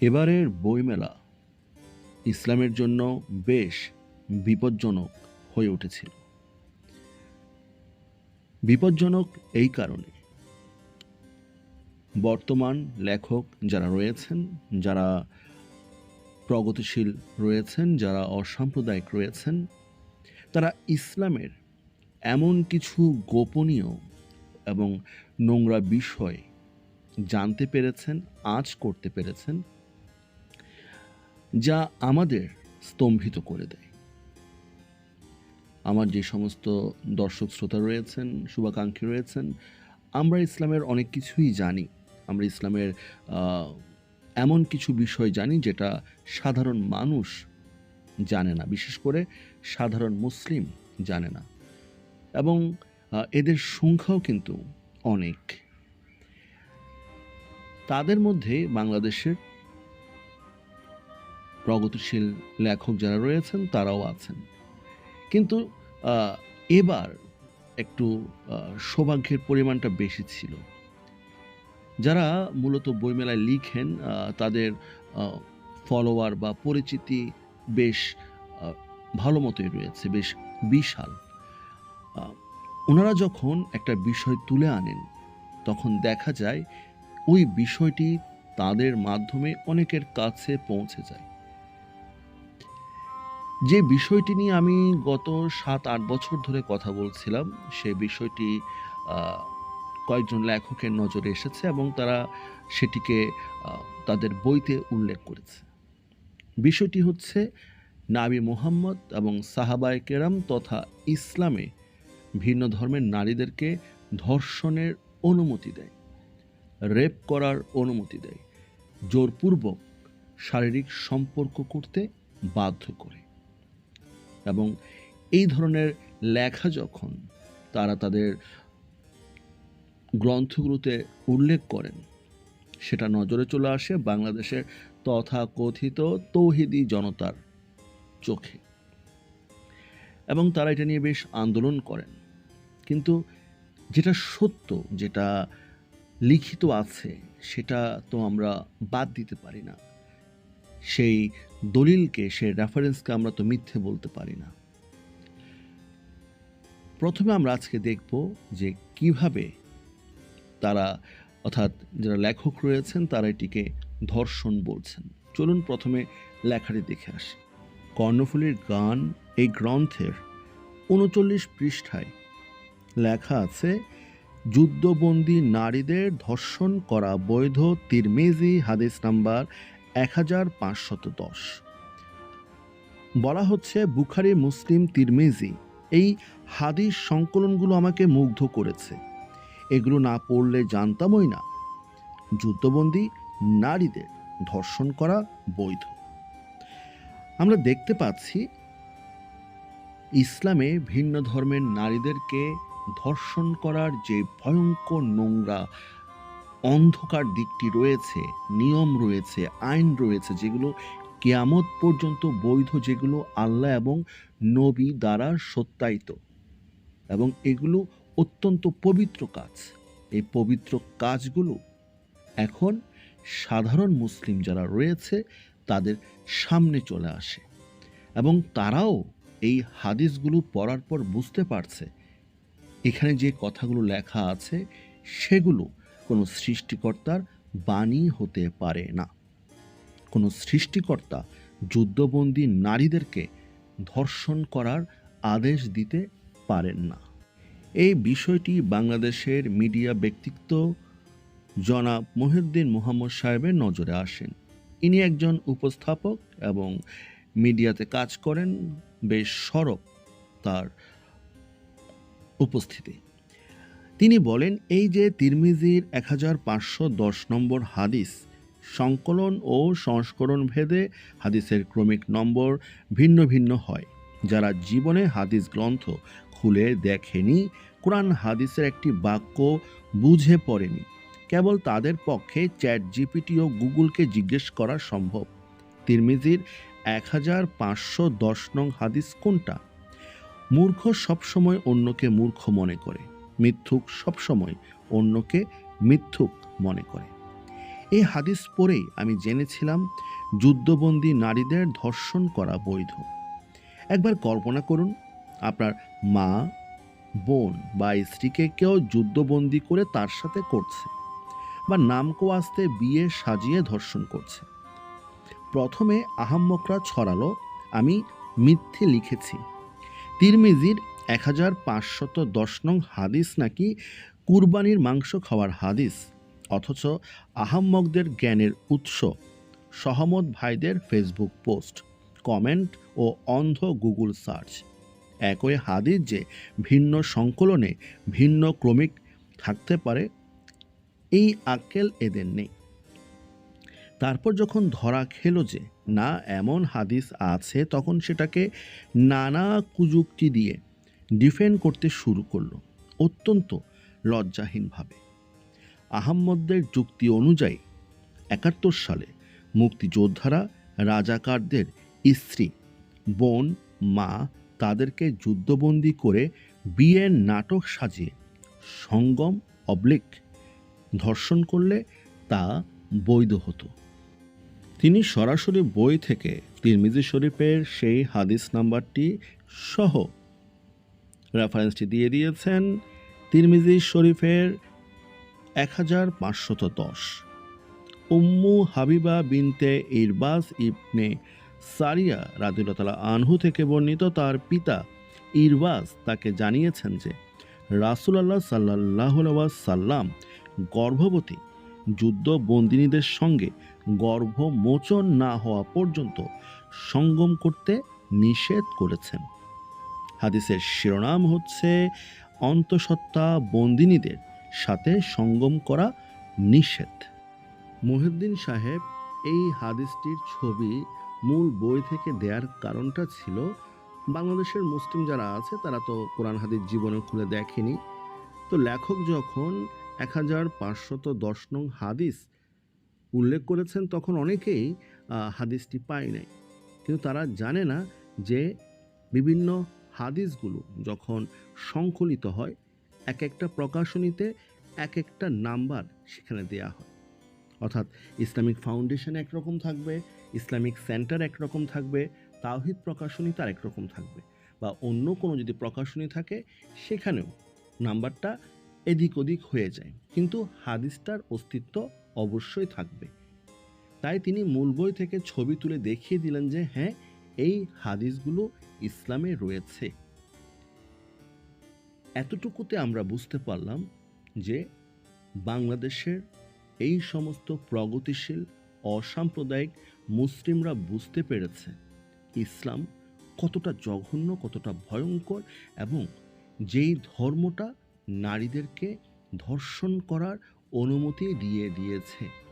এবারের বইমেলা ইসলামের জন্য বেশ বিপজ্জনক হয়ে উঠেছিল। বিপজ্জনক এই কারণে। বর্তমান লেখক যারা রয়েছেন, যারা প্রগতিশীল রয়েছেন, যারা অসাম্প্রদায়িক রয়েছেন, তারা ইসলামের এমন কিছু গোপনীয় এবং নোংরা বিষয় জানতে পেরেছেন আজ করতে পেরেছেন যা আমাদের স্তম্ভিত করে দেয়। আমার যে সমস্ত দর্শক শ্রোতা রয়েছেন, শুভাকাঙ্ক্ষী রয়েছেন, আমরা ইসলামের অনেক কিছুই জানি। আমরা ইসলামের এমন কিছু বিষয় জানি যেটা সাধারণ মানুষ জানে না। বিশেষ করে সাধারণ মুসলিম জানে না। এবং এদের সংখ্যাও কিন্তু অনেক। তাদের মধ্যে বাংলাদেশের প্রগতিশীল লেখক যারা রয়েছেন, তারাও আছেন। কিন্তু এবার একটু সৌভাগ্যের পরিমাণটা বেশি ছিল। যারা মূলত বইমেলায় লিখেন তাদের ফলোয়ার বা পরিচিতি বেশ ভালো মতোই রয়েছে, বেশ বিশাল। ওনারা যখন একটা বিষয় তুলে আনেন, তখন দেখা যায় ওই বিষয়টি তাদের মাধ্যমে অনেকের কাছে পৌঁছে যায়। যে বিষয়টি নিয়ে আমি গত সাত, আট বছর ধরে কথা বলছিলাম, সে বিষয়টি কয়েকজন লেখকের নজরে এসেছে এবং তারা সেটিকে তাদের বইতে উল্লেখ করেছে। বিষয়টি হচ্ছে, নাবি মোহাম্মদ এবং সাহাবায় কেরাম তথা ইসলামে ভিন্ন ধর্মের নারীদেরকে ধর্ষণের অনুমতি দেয়, রেপ করার অনুমতি দেয়, জোরপূর্বক শারীরিক সম্পর্ক করতে বাধ্য করে। এবং এই ধরনের লেখা যখন তারা তাদের গ্রন্থগুলোতে উল্লেখ করেন, সেটা নজরে চলে আসে বাংলাদেশের তথাকথিত তৌহিদি জনতার চোখে। এবং তারা এটা নিয়ে বেশ আন্দোলন করেন। কিন্তু যেটা সত্য, যেটা লিখিত আছে, সেটা তো আমরা বাদ দিতে পারি না। সেই দলিলকে সেই রেফারেন্সকে আমরা তো মিথ্যে বলতে পারি না। প্রথমে আমরা আজকে দেখব যে কীভাবে তারা, অর্থাৎ যারা লেখক রয়েছেন, তারা এটিকে ধর্ষণ বলছেন। চলুন প্রথমে লেখাটি দেখে আসি। কর্ণফুলীর গান এই গ্রন্থের উনচল্লিশ পৃষ্ঠায় লেখা আছে, যুদ্ধবন্দী নারীদের ধর্ষণ করা বৈধ তিরমেজি হাদিস নাম্বার এক হাজার পাঁচশত দশ। বলা হচ্ছে বুখারি, মুসলিম, তিরমেজি এই হাদিস সংকলনগুলো আমাকে মুগ্ধ করেছে। এগুলো না পড়লে জানতামই না। যুদ্ধবন্দী নারীদের ধর্ষণ করা বৈধ। আমরা দেখতে পাচ্ছি ইসলামে ভিন্ন ধর্মের নারীদেরকে ধর্ষণ করার যে ভয়ঙ্কর নোংরা অন্ধকার দিকটি রয়েছে, নিয়ম রয়েছে, আইন রয়েছে, যেগুলো কেয়ামত পর্যন্ত বৈধ, যেগুলো আল্লাহ এবং নবী দ্বারা সত্যায়িত। এবং এগুলো অত্যন্ত পবিত্র কাজ। এই পবিত্র কাজগুলো এখন সাধারণ মুসলিম যারা রয়েছে, তাদের সামনে চলে আসে। এবং তারাও এই হাদিসগুলো পড়ার পর বুঝতে পারছে, এখানে যে কথাগুলো লেখা আছে, সেগুলো কোনো সৃষ্টিকর্তার বাণী হতে পারে না। কোনো সৃষ্টিকর্তা যুদ্ধবন্দী নারীদেরকে ধর্ষণ করার আদেশ দিতে পারেন না। এই বিষয়টি বাংলাদেশের মিডিয়া ব্যক্তিত্ব জনাব মহিউদ্দিন মোহাম্মদ সাহেবের নজরে আসেন। ইনি একজন উপস্থাপক এবং মিডিয়াতে কাজ করেন, বেশ সরব তার উপস্থিতি। তিনি বলেন, এই যে তিরমিজির এক হাজার পাঁচশো দশ নম্বর হাদিস, সংকলন ও সংস্করণ ভেদে হাদিসের ক্রমিক নম্বর ভিন্ন ভিন্ন হয়। যারা জীবনে হাদিস গ্রন্থ খুলে দেখেনি, কোরআন হাদিসের একটি বাক্য বুঝে পড়েনি। কেবল তাদের পক্ষে চ্যাট জিপিটি ও গুগলকে জিজ্ঞেস করা সম্ভব। তিরমিজির এক হাজার পাঁচশো দশ নং হাদিস কোনটা? মূর্খ সবসময় অন্যকে মূর্খ মনে করে। মিথ্যুক সবসময় অন্যকে মিথ্যুক মনে করে। এই হাদিস পড়েই আমি জেনেছিলাম যুদ্ধবন্দী নারীদের ধর্ষণ করা বৈধ। একবার কল্পনা করুন, আপনার মা, বোন বা স্ত্রীকে কেউ যুদ্ধবন্দী করে তার সাথে করছে বা নামকো আসতে বিয়ে সাজিয়ে ধর্ষণ করছে। প্রথমে আহাম্মকরা ছড়ালো, আমি মিথ্যে লিখেছি। তিরমিজির এক হাজার পাঁচশত দশ নং হাদিস নাকি কুরবানির মাংস খাওয়ার হাদিস, অথচ আহাম্মকদের জ্ঞানের উৎস, সহমত ভাইদের ফেসবুক পোস্ট, কমেন্ট ও অন্ধ গুগল সার্চ। একই হাদিস যে ভিন্ন সংকলনে ভিন্ন ক্রমিক থাকতে পারে, এই আক্কেল এদের নেই। তারপর যখন ধরা খেলো যে না এমন হাদিস আছে, তখন সেটাকে নানা কুযুক্তি দিয়ে ডিফেন্ড করতে শুরু করল অত্যন্ত লজ্জাহীনভাবে। আহম্মদদের যুক্তি অনুযায়ী একাত্তর সালে মুক্তিযোদ্ধারা রাজাকারদের স্ত্রী, বোন, মা তাদেরকে যুদ্ধবন্দী করে বিয়ের নাটক সাজিয়ে সঙ্গম অবলিক ধর্ষণ করলে তা বৈধ হতো। তিনি সরাসরি বই থেকে তিরমিজি শরীফের সেই হাদিস নাম্বারটি সহ রেফারেন্সটি দিয়ে দিয়েছেন তিরমিজি শরীফের এক হাজার পাঁচশত দশ। উম্মু হাবিবা বিনতে ইরবাস ইবনে সারিয়া রাদিউল্লাহ আনহু থেকে বর্ণিত তার পিতা ইরবাস তাকে জানিয়েছেন যে, রাসুলাল্লাহ সাল্লাহ সাল্লাম গর্ভবতী, যুদ্ধ বন্দিনীদের সঙ্গে গর্ভমোচন না হওয়া পর্যন্ত সঙ্গম করতে নিষেধ করেছেন। হাদিসের শিরোনাম হচ্ছে অন্তঃসত্ত্বা বন্দিনীদের সাথে সঙ্গম করা নিষেধ। মহিউদ্দিন সাহেব এই হাদিসটির ছবি মূল বই থেকে দেওয়ার কারণটা ছিল, বাংলাদেশের মুসলিম যারা আছে তারা তো কোরআন হাদিস জীবনে খুলে দেখেনি। তো লেখক যখন এক হাজার পাঁচশত দশ নং হাদিস উল্লেখ করেছেন তখন অনেকেই হাদিসটি পায় নাই। কিন্তু তারা জানে না যে বিভিন্ন হাদিসগুলো যখন সংকলিত হয়, এক একটা প্রকাশনীতে এক একটা নাম্বার সেখানে দেয়া হয়। অর্থাৎ ইসলামিক ফাউন্ডেশন একরকম থাকবে, ইসলামিক সেন্টার একরকম থাকবে, তাওহিদ প্রকাশনী তার একরকম থাকবে বা অন্য কোনো যদি প্রকাশনী থাকে, সেখানেও নাম্বারটা এদিক ওদিক হয়ে যায়। কিন্তু হাদিসটার অস্তিত্ব অবশ্যই থাকবে। তাই তিনি মূল বই থেকে ছবি তুলে দেখিয়ে দিলেন যে হ্যাঁ এই হাদিসগুলো ইসলামে রয়েছে। এতটুকুতে আমরা বুঝতে পারলাম যে বাংলাদেশের এই সমস্ত প্রগতিশীল, অসাম্প্রদায়িক মুসলিমরা বুঝতে পেরেছে ইসলাম কতটা জঘন্য, কতটা ভয়ঙ্কর এবং যেই ধর্মটা নারীদেরকে ধর্ষণ করার অনুমতি দিয়ে দিয়েছে।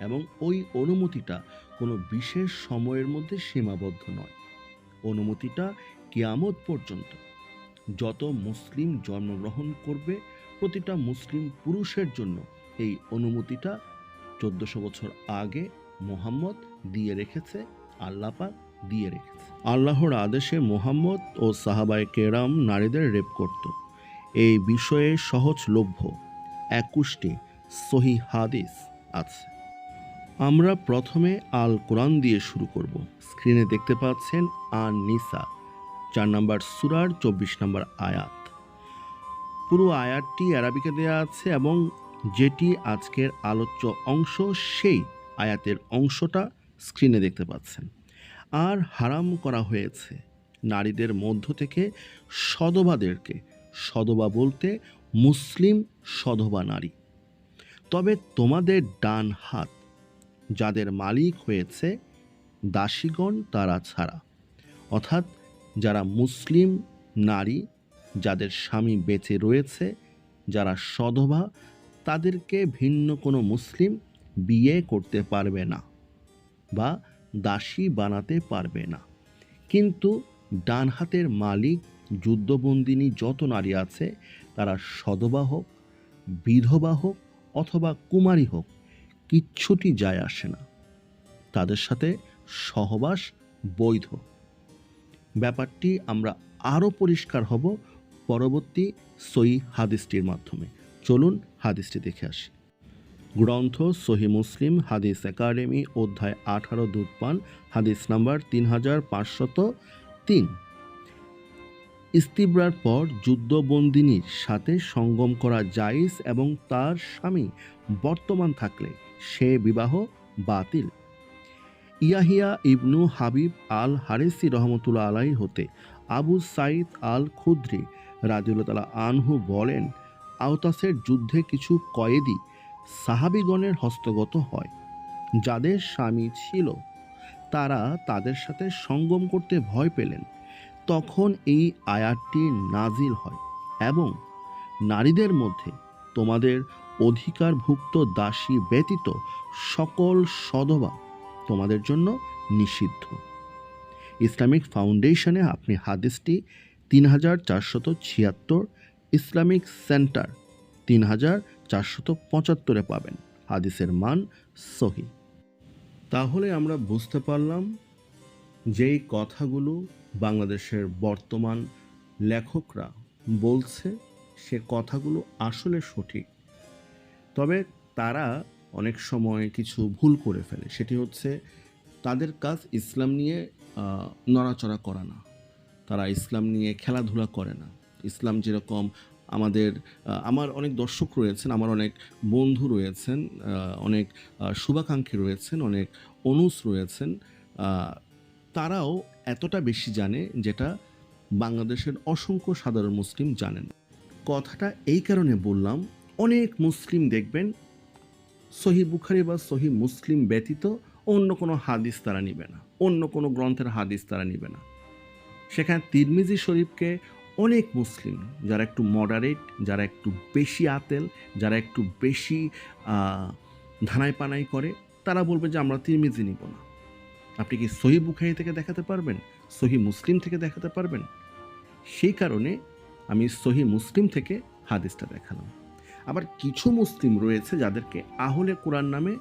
এবং ওই অনুমতিটা কোনো বিশেষ সময়ের মধ্যে সীমাবদ্ধ নয়। অনুমতিটা কিয়ামত পর্যন্ত। যত মুসলিম জন্মগ্রহণ করবে, প্রতিটা মুসলিম পুরুষের জন্য এই অনুমতিটা চোদ্দশো বছর আগে মোহাম্মদ দিয়ে রেখেছে আল্লাপাক দিয়ে রেখেছে। আল্লাহর আদেশে মোহাম্মদ ও সাহাবায় কেরাম নারীদের রেপ করত। এই বিষয়ে সহজলভ্য একুশটি সহি হাদিস আছে। আমরা প্রথমে আল কোরআন দিয়ে শুরু করব। স্ক্রিনে দেখতে পাচ্ছেন আন নিসা চার নম্বর সুরার চব্বিশ নম্বর আয়াত। পুরো আয়াতটি আরবিকে দেওয়া আছে এবং যেটি আজকের আলোচ্য অংশ, সেই আয়াতের অংশটা স্ক্রিনে দেখতে পাচ্ছেন। আর হারাম করা হয়েছে। নারীদের মধ্য থেকে সদবাদেরকে, সদবা বলতে মুসলিম সধবা নারী। তবে তোমাদের ডান হাত যাদের মালিক হয়েছে দাসীগণ তারা ছাড়া। অর্থাৎ যারা মুসলিম নারী, যাদের স্বামী বেঁচে রয়েছে, যারা সধবা, তাদেরকে ভিন্ন কোনো মুসলিম বিয়ে করতে পারবে না বা দাসী বানাতে পারবে না। কিন্তু ডান হাতের মালিক, যুদ্ধবন্দিনী যত নারী আছে, তারা সধবা হোক, বিধবা হোক অথবা কুমারী হোক কিচ্ছুটি যায় আসে না। তাদের সাথে সহবাস বৈধ। ব্যাপারটি আমরা আরও পরিষ্কার হব পরবর্তী সই হাদিসটির মাধ্যমে। চলুন হাদিসটি দেখে আসি। গ্রন্থ সহি মুসলিম, হাদিস একাডেমি, অধ্যায় আঠারো, দুধপান, হাদিস নাম্বার তিন হাজার পাঁচশত তিন। ইস্তিবরার পর যুদ্ধবন্দিনীর সাথে সঙ্গম করা জায়েজ এবং তার স্বামী বর্তমান থাকলে সে বিবাহ বাতিল। ইয়াহিয়া ইবনু হাবিব আল হারেসি রহমতুল্লা আলাই হতে আবু সাইদ আল খুদ্রি রাজিউল্লাহ তালা আনহু বলেন, আওতাসের যুদ্ধে কিছু কয়েদি সাহাবিগণের হস্তগত হয়, যাদের স্বামী ছিল। তারা তাদের সাথে সঙ্গম করতে ভয় পেলেন। তখন এই আয়াতটি নাজিল হয় এবং নারীদের মধ্যে তোমাদের অধিকারভুক্ত দাসী ব্যতীত সকল সদবা তোমাদের জন্য নিষিদ্ধ। ইসলামিক ফাউন্ডেশনে আপনি হাদিসটি তিন হাজার চারশত ছিয়াত্তর, ইসলামিক সেন্টার তিন হাজার চারশত পঁচাত্তরে পাবেন। হাদিসের মান সহি। তাহলে আমরা বুঝতে পারলাম যেই কথাগুলো বাংলাদেশের বর্তমান লেখকরা বলছে সে কথাগুলো আসলে সঠিক। তবে তারা অনেক সময় কিছু ভুল করে ফেলে। সেটি হচ্ছে তাদের কাজ ইসলাম নিয়ে নড়াচড়া করা না। তারা ইসলাম নিয়ে খেলাধুলা করে না। ইসলাম যেরকম আমাদের আমার অনেক দর্শক রয়েছেন, আমার অনেক বন্ধু রয়েছেন অনেক শুভাকাঙ্ক্ষী রয়েছেন, অনেক অনুস রয়েছেন তারাও এতটা বেশি জানে যেটা বাংলাদেশের অসংখ্য সাধারণ মুসলিম জানেন। কথাটা এই কারণে বললাম, অনেক মুসলিম দেখবেন সহি বুখারি বা সহি মুসলিম ব্যতীত অন্য কোনো হাদিস তারা নিবে না, অন্য কোনো গ্রন্থের হাদিস তারা নিবে না। সেখানে তিরমিজি শরীফকে অনেক মুসলিম, যারা একটু মডারেট যারা একটু বেশি আতেল, যারা একটু বেশি ধানাই পানাই করে, তারা বলবে যে আমরা তিরমিজি নিব না। আপনি কি সহি বুখারি থেকে দেখাতে পারবেন? সহি মুসলিম থেকে দেখাতে পারবেন? সেই কারণে আমি সহি মুসলিম থেকে হাদিসটা দেখালাম। আবার কিছু মুসলিম রয়েছে যাদেরকে আহলে কোরআন নামে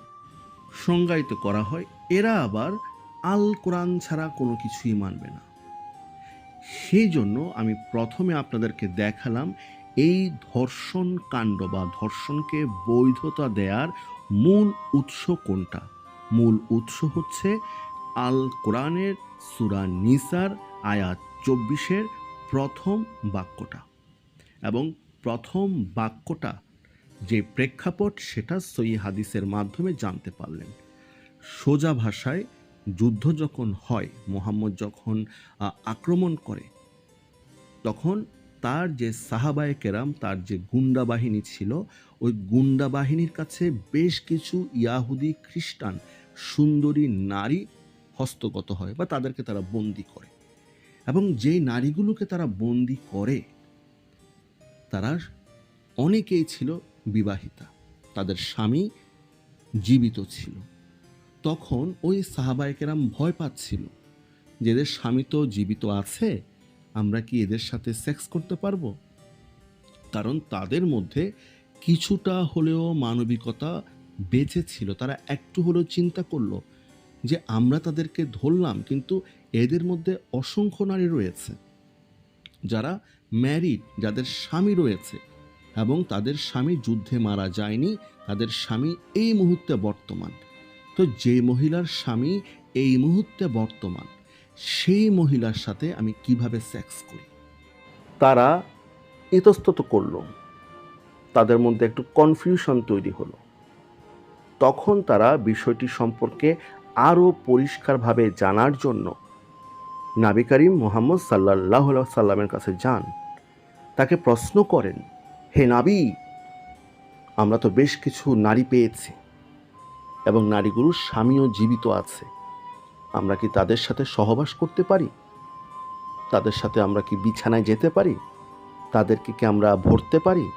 সংজ্ঞায়িত করা হয়। এরা আবার আল কোরআন ছাড়া কোনো কিছুই মানবে না। সেই জন্য আমি প্রথমে আপনাদেরকে দেখালাম এই ধর্ষণ কাণ্ড বা ধর্ষণকে বৈধতা দেওয়ার মূল উৎস কোনটা? মূল উৎস হচ্ছে আল কোরআনের সুরা নিসার, আয়াত চব্বিশের প্রথম বাক্যটা। এবং প্রথম বাক্যটা যে প্রেক্ষাপট, সেটা সই হাদিসের মাধ্যমে জানতে পারলেন। সোজা ভাষায় যুদ্ধ যখন হয়, মোহাম্মদ যখন আক্রমণ করে, তখন তার যে সাহাবায়ে কেরাম, তার যে গুন্ডা বাহিনী ছিল, ওই গুন্ডা বাহিনীর কাছে বেশ কিছু ইয়াহুদি খ্রিস্টান, সুন্দরী নারী হস্তগত হয় বা তাদেরকে তারা বন্দি করে। এবং যেই নারীগুলোকে তারা বন্দি করে, তারা অনেকেই ছিল বিবাহিতা। তাদের স্বামী জীবিত ছিল। তখন ওই সাহাবায়কেরাম ভয় পাচ্ছিল যে এদের স্বামী তো জীবিত আছে, আমরা কি এদের সাথে সেক্স করতে পারব? কারণ তাদের মধ্যে কিছুটা হলেও মানবিকতা বেঁচে ছিল। তারা একটু হলেও চিন্তা করল যে আমরা তাদেরকে ধরলাম, কিন্তু এদের মধ্যে অসংখ্য নারী রয়েছে যারা ম্যারিড যাদের স্বামী রয়েছে এবং তাদের স্বামী যুদ্ধে মারা যায়নি, তাদের স্বামী এই মুহূর্তে বর্তমান। তো যে মহিলার স্বামী এই মুহূর্তে বর্তমান, সেই মহিলার সাথে আমি কীভাবে সেক্স করি? তারা ইতস্তত করল। তাদের মধ্যে একটু কনফিউশন তৈরি হলো। তখন তারা বিষয়টি সম্পর্কে আরও পরিষ্কারভাবে জানার জন্য নাবি করিম মোহাম্মদ সাল্লাহ সাল্লামের কাছে যান। তাকে প্রশ্ন করেন, হে নাবি, আমরা তো বেশ কিছু নারী পেয়েছি এবং নারীগুলোর স্বামীও জীবিত আছে। আমরা কি তাদের সাথে সহবাস করতে পারি? তাদের সাথে আমরা কি বিছানায় যেতে পারি? তাদেরকে কি আমরা ভরতে পারি?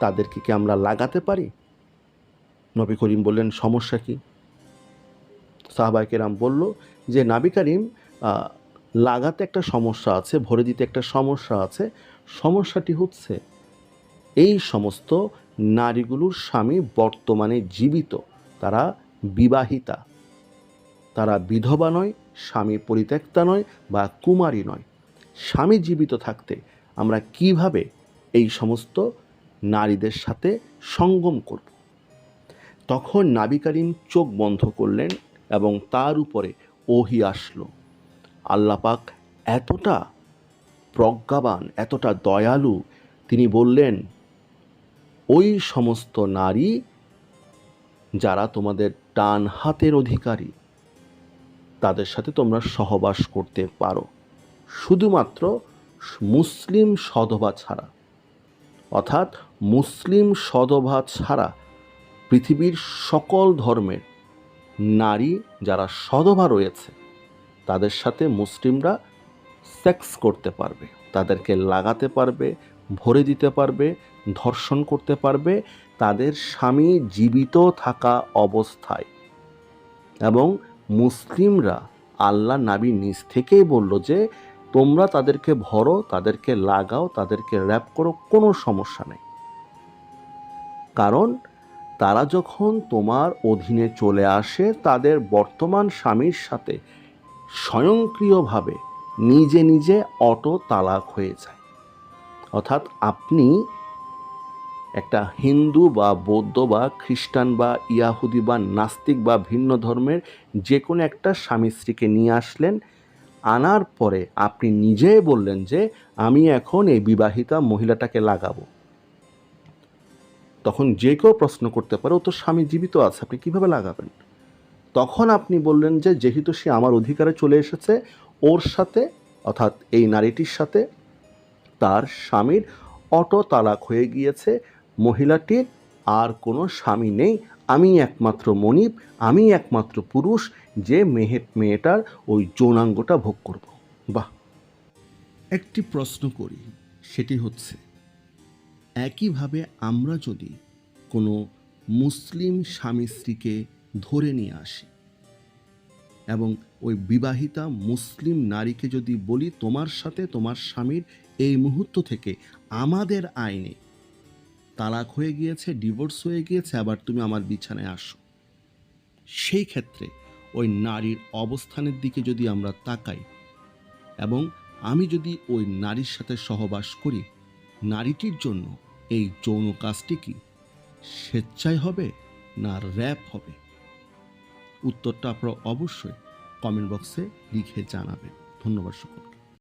তাদেরকে কি আমরা লাগাতে পারি? নবী করিম বললেন, সমস্যা কি? সাহাবাই কেরাম বলল যে, নাবি করিম লাগাতে একটা সমস্যা আছে, ভরে দিতে একটা সমস্যা আছে। সমস্যাটি হচ্ছে এই সমস্ত নারীগুলোর স্বামী বর্তমানে জীবিত। তারা বিবাহিতা। তারা বিধবা নয়, স্বামী পরিত্যক্তা নয় বা কুমারী নয়। স্বামী জীবিত থাকতে আমরা কীভাবে এই সমস্ত নারীদের সাথে সঙ্গম করব? তখন নাবি করিম চোখ বন্ধ করলেন এবং তার উপরে ওহি আসলো। আল্লাপাক এতটা প্রজ্ঞাবান, এতটা দয়ালু, তিনি বললেন, ওই সমস্ত নারী যারা তোমাদের ডান হাতের অধিকারী, তাদের সাথে তোমরা সহবাস করতে পারো। শুধুমাত্র মুসলিম সধবা ছাড়া, অর্থাৎ মুসলিম সধবা ছাড়া পৃথিবীর সকল ধর্মের নারী যারা সধবা রয়েছে, তাদের সাথে মুসলিমরা সেক্স করতে পারবে, তাদেরকে লাগাতে পারবে, ভরে দিতে পারবে, ধর্ষণ করতে পারবে, তাদের স্বামী জীবিত থাকা অবস্থায়। এবং মুসলিমরা আল্লাহ নাবি নিজ থেকেই বলল যে, তোমরা তাদেরকে ভরো, তাদেরকে লাগাও, তাদেরকে র্যাপ করো, কোনো সমস্যা নেই। কারণ তারা যখন তোমার অধীনে চলে আসে, তাদের বর্তমান স্বামীর সাথে স্বয়ংক্রিয়ভাবে নিজে নিজে অটো তালাক হয়ে যায়। অর্থাৎ আপনি একটা হিন্দু বা বৌদ্ধ বা খ্রিস্টান বা ইয়াহুদি বা নাস্তিক বা ভিন্ন ধর্মের যে কোনো একটা স্বামী স্ত্রীকে নিয়ে আসলেন, আনার পরে আপনি নিজেই বললেন যে, আমি এখন এই বিবাহিতা মহিলাটাকে লাগাবো। তখন যে কেউ প্রশ্ন করতে পারে, ও তো স্বামী জীবিত আছে, আপনি কীভাবে লাগাবেন? তখন আপনি বললেন যে, যেহেতু সে আমার অধিকারে চলে এসেছে, ওর সাথে, অর্থাৎ এই নারীটির সাথে, তার স্বামীর অটো তালাক হয়ে গিয়েছে, মহিলাটির আর কোনো স্বামী নেই, আমি একমাত্র মনিব, আমি একমাত্র পুরুষ, যে মেহে, মেয়েটার ওই যৌনাঙ্গটা ভোগ করব। বাহ! একটি প্রশ্ন করি, সেটি হচ্ছে একইভাবে আমরা যদি কোনো মুসলিম স্বামী স্ত্রীকে ধরে নিয়ে আসি এবং ওই বিবাহিতা মুসলিম নারীকে যদি বলি, তোমার সাথে তোমার স্বামীর এই মুহূর্ত থেকে আমাদের আইনে তালাক হয়ে গিয়েছে, ডিভোর্স হয়ে গিয়েছে, আবার তুমি আমার বিছানায় আসো। সেই ক্ষেত্রে ওই নারীর অবস্থানের দিকে যদি আমরা তাকাই এবং আমি যদি ওই নারীর সাথে সহবাস করি, নারীটির জন্য এই যৌন কাজটি কি স্বেচ্ছায় হবে না র্যাপ হবে? উত্তরটা আপনারা অবশ্যই কমেন্ট বক্সে লিখে জানাবেন। ধন্যবাদ সকল